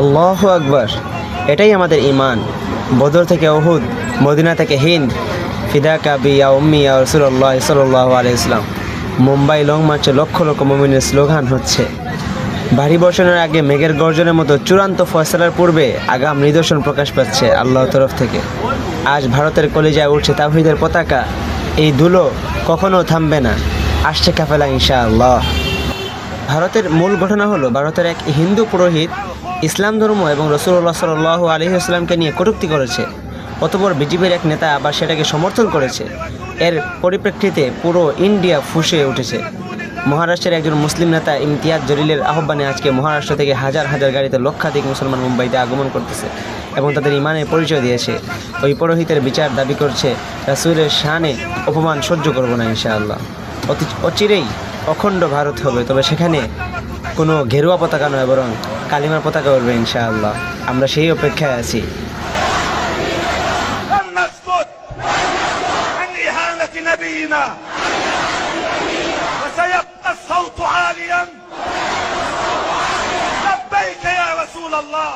আল্লাহ আকবর। এটাই আমাদের ইমান বদর থেকে ওহুদ মদিনা থেকে হিন্দ ফিদা কাবি ইয়া উম্মি ইয়া রসুল্লাহ সাল্লাহ আলাইসলাম মুম্বাই লং মার্চে লক্ষ লক্ষ মমিনের স্লোগান হচ্ছে ভারী বর্ষণের আগে মেঘের গর্জনের মতো চূড়ান্ত ফয়সলার পূর্বে আগাম নিদর্শন প্রকাশ পাচ্ছে আল্লাহর তরফ থেকে। আজ ভারতের কলেজায় উঠছে তাহিদের পতাকা, এই ধুলো কখনো থামবে না। আসছে কাফেলা ইনশাআল্লাহ। ভারতের মূল ঘটনা হলো ভারতের এক হিন্দু পুরোহিত ইসলাম ধর্ম এবং রসুল্লাহ সাল আলহি আসলামকে নিয়ে কটূক্তি করেছে। অতপর বিজেপির এক নেতা আবার সেটাকে সমর্থন করেছে। এর পরিপ্রেক্ষিতে পুরো ইন্ডিয়া ফুসে উঠেছে। মহারাষ্ট্রের একজন মুসলিম নেতা ইমতিয়াজ জলিলের আহ্বানে আজকে মহারাষ্ট্র থেকে হাজার হাজার গাড়িতে লক্ষাধিক মুসলমান মুম্বাইতে আগমন করতেছে এবং তাদের ইমানের পরিচয় দিয়েছে। ওই পুরোহিতের বিচার দাবি করছে রাসুলের শানে অপমান সহ্য করব না ইনশাআল্লাহ। অতি অচিরেই অখণ্ড ভারত হবে তবে সেখানে কোনো ঘেরুয়া পতাকা নয় বরং কালিমার পতাকা উঠবে ইনশাআল্লাহ আমরা সেই অপেক্ষায় আছি لن نسكت عن إهانة نبينا وسيبقى الصوت عاليا لبيك يا رسول الله